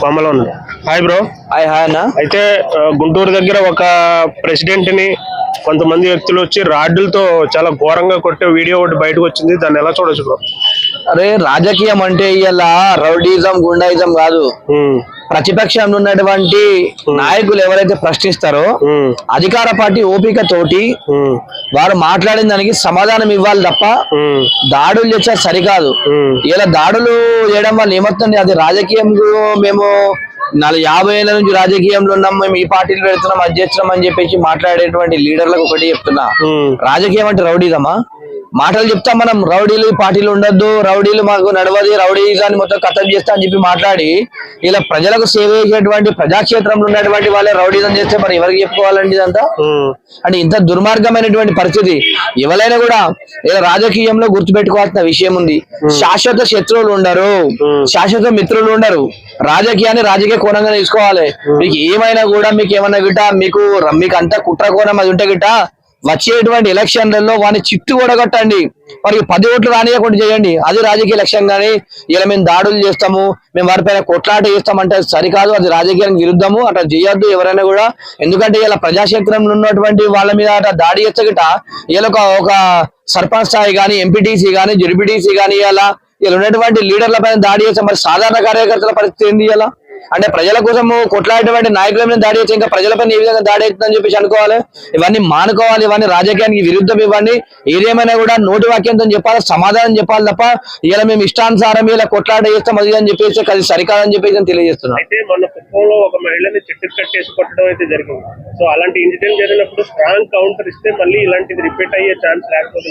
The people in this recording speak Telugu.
కోమలో ఉన్నాడు హాయ్ బ్రో. హాయ్ హాయ్ అన్న. అయితే గుంటూరు దగ్గర ఒక ప్రెసిడెంట్ని కొంతమంది వ్యక్తులు వచ్చి రాడ్డులతో చాలా ఘోరంగా కొట్టే వీడియో ఒకటి బయటకు వచ్చింది. దాన్ని ఎలా చూడొచ్చు బ్రో? అరే రాజకీయం అంటే ఇలా రౌడీజం గుండాయిజం కాదు. ప్రతిపక్షంలో ఉన్నటువంటి నాయకులు ఎవరైతే ప్రశ్నిస్తారో అధికార పార్టీ ఓపిక తోటి వారు మాట్లాడిన దానికి సమాధానం ఇవ్వాలి తప్ప దాడులు చేస్తే సరికాదు. ఇలా దాడులు చేయడం వల్ల ఏమవుతుంది? అది రాజకీయం మేము నాలుగు యాభై ఏళ్ళ నుంచి రాజకీయంలో ఉన్నాం మేము ఈ పార్టీలు పెడుతున్నాం అది చేస్తున్నాం అని చెప్పేసి మాట్లాడేటువంటి లీడర్లకు ఒకటి చెప్తున్నా. రాజకీయం అంటే రౌడీదమ్మా. మాటలు చెప్తాం మనం. రౌడీలు పార్టీలు ఉండొద్దు. రౌడీలు మాకు నడవది. రౌడీజాన్ని మొత్తం కథం చేస్తా అని చెప్పి మాట్లాడి ఇలా ప్రజలకు సేవ చేసేటువంటి ప్రజాక్షేత్రంలో ఉన్నటువంటి వాళ్ళే రౌడీజం చేస్తే మరి ఎవరికి చెప్పుకోవాలండి ఇదంతా? అంటే ఇంత దుర్మార్గమైనటువంటి పరిస్థితి. ఎవరైనా కూడా ఇలా రాజకీయంలో గుర్తుపెట్టుకోవాల్సిన విషయం ఉంది. శాశ్వత శత్రువులు ఉండరు. శాశ్వత మిత్రులు ఉండరు. రాజకీయాన్ని రాజకీయ కోణంగా తీసుకోవాలి. మీకు ఏమైనా కూడా మీకు ఏమన్నా గిట్ట మీకు మీకు అంతా కుట్ర కోణం అది ఉంటే గిట్ట వచ్చేటువంటి ఎలక్షన్లలో వాడిని చిట్టు కొడగట్టండి. మరి పది ఓట్లు రానియకుండా చేయండి. అది రాజకీయ లక్ష్యం కానీ ఇలా మేము దాడులు చేస్తాము మేము వారిపైన కొట్లాట చేస్తామంటే సరికాదు అది రాజకీయానికి విరుద్ధము అట్లా చేయొద్దు ఎవరైనా కూడా. ఎందుకంటే ఇలా ప్రజాక్షేత్రంలో ఉన్నటువంటి వాళ్ళ మీద అట్లా దాడి చేస్తగిట ఇలా ఒక ఒక సర్పంచ్ స్థాయి కానీ ఎంపీటీసీ కానీ జడ్పీటీసీ కానీ ఇలా ఇలా ఉన్నటువంటి లీడర్ల పైన దాడి చేస్తే మరి సాధారణ కార్యకర్తల పరిస్థితి ఏంది ఇలా? అంటే ప్రజల కోసము కొట్లాడేటువంటి నాయకుల మీద దాడి వచ్చి ఇంకా ప్రజలపై ఏ విధంగా దాడి అవుతుందని చెప్పేసి అనుకోవాలి. ఇవన్నీ మానుకోవాలి ఇవన్నీ రాజకీయానికి విరుద్ధం ఇవ్వండి. ఏదేమైనా కూడా నోటి వాక్యంతో చెప్పాలి సమాధానం చెప్పాలి తప్ప ఇలా మేము ఇష్టానుసారం ఇలా కొట్లాట చేస్తాం అది అని చెప్పేసి అది సరికాదని చెప్పేసి నేను తెలియజేస్తున్నాను అయితే మన కుప్పంలో ఒక మహిళని చెట్టు కట్టేసి కొట్టడం అయితే జరిగింది. సో అలాంటి ఇన్సిడెంట్ జరిగినప్పుడు స్ట్రాంగ్ కౌంటర్ ఇస్తే మళ్ళీ ఇలాంటిది రిపీట్ అయ్యే ఛాన్స్ లేకపోతుంది.